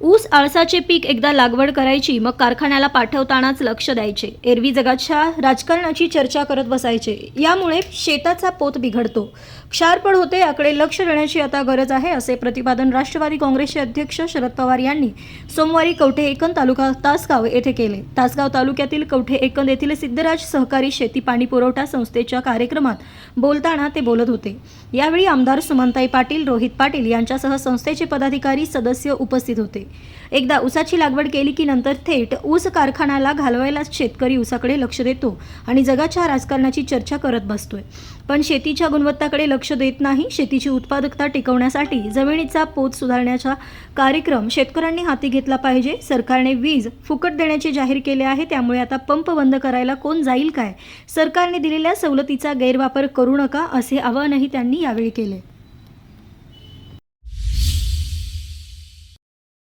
ऊस आळसाचे पीक एकदा लागवड करायची मग कारखान्याला पाठवतानाच लक्ष द्यायचे. एरवी जगाच्या राजकारणाची चर्चा करत बसायचे. यामुळे शेताचा पोत बिघडतो. क्षारपड होते याकडे लक्ष देण्याची आता गरज आहे असे प्रतिपादन राष्ट्रवादी काँग्रेसचे अध्यक्ष शरद पवार यांनी सोमवारी कवठे एकंद तालुका तासगाव येथे केले. तासगाव तालुक्यातील कवठे एकंद येथील सिद्धराज सहकारी शेती पाणी पुरवठा संस्थेच्या कार्यक्रमात बोलताना ते बोलत होते. यावेळी आमदार सुमनताई पाटील रोहित पाटील यांच्यासह संस्थेचे पदाधिकारी सदस्य उपस्थित होते. एकदा ऊसाची लागवड केली की नंतर थेट ऊस कारखान्याला घालवायला शेतकरी ऊसाकडे लक्ष देतो आणि जगाच्या राजकारणाची चर्चा करत बसतोय. पण शेतीच्या गुणवत्ताकडे लक्ष देत नाही शेतीची उत्पादकता टिकवण्यासाठी जमिनीचा पोत सुधारण्याचा कार्यक्रम शेतकऱ्यांनी हाती घेतला पाहिजे. सरकारने वीज फुकट देण्याचे जाहीर केले आहे त्यामुळे आता पंप बंद करायला कोण जाईल काय? सरकारने दिलेल्या सवलतीचा गैरवापर करू नका असे आवाहनही त्यांनी यावेळी केले.